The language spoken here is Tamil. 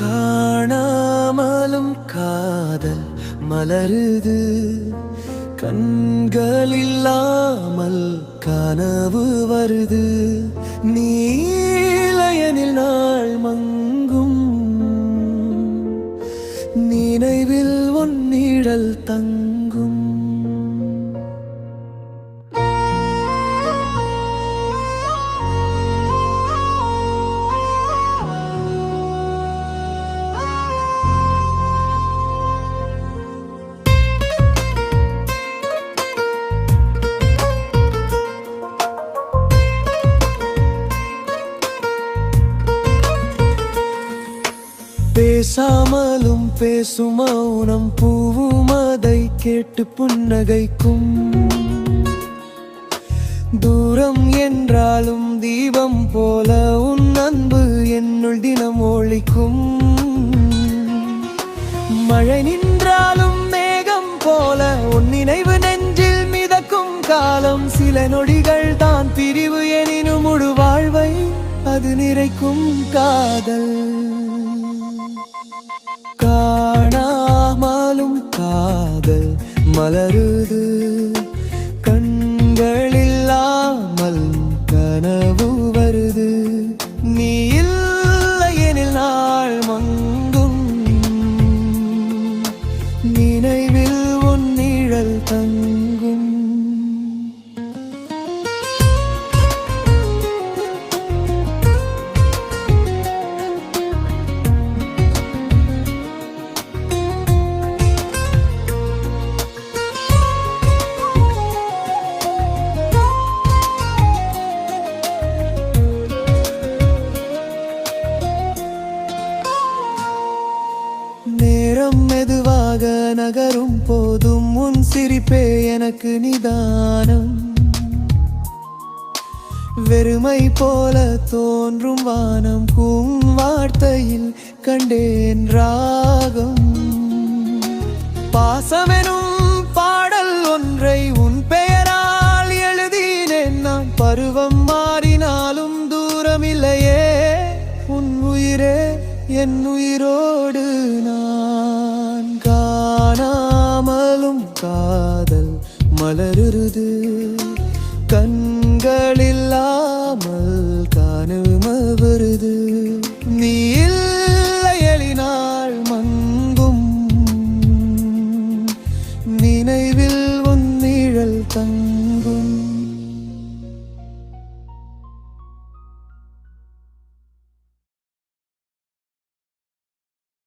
காணாமலும் காதல் மலருது. கண்கள் இல்லாமல் கனவு வருது. நீலையனில் நாள் மங்கும். நினைவில் ஒன்னிடல் தங்கும். பேசாமலும் பேசும் மௌனம் பூவும் அதை கேட்டு புன்னகைக்கும். தூரம் என்றாலும் தீபம் போல உன் அன்பு என்னுள் தினம் ஒழிக்கும். மழை நின்றாலும் மேகம் போல உன் நினைவு நெஞ்சில் மிதக்கும் காலம். சில நொடிகள் தான் பிரிவு எனினும் முழு வாழ்வை அது நிறைக்கும் காதல். காணாமலும் காதல் மலருது. கண்களில்லாமல் கனவு வருது. நீ இல்லை எனில் நாள் மங்கும். நினைவில் உன் நிழல் தங்கும். நகரும் போதும் உன் சிரிப்பே எனக்கு நிதானம். வெறுமை போல தோன்றும் வானம் பூம் வார்த்தையில் கண்டேன் ராகம். பாசமெனும் பாடல் ஒன்றை உன் பெயரால் எழுதினேன் நான். பருவம் மாறினாலும் தூரமில்லையே உன் உயிரே என் உயிரோடு நான். மலருது. கண்களில்லாமல் கனவு வருது நீ இல்லையலினால் மங்கும். நினைவில் உன் நிழல்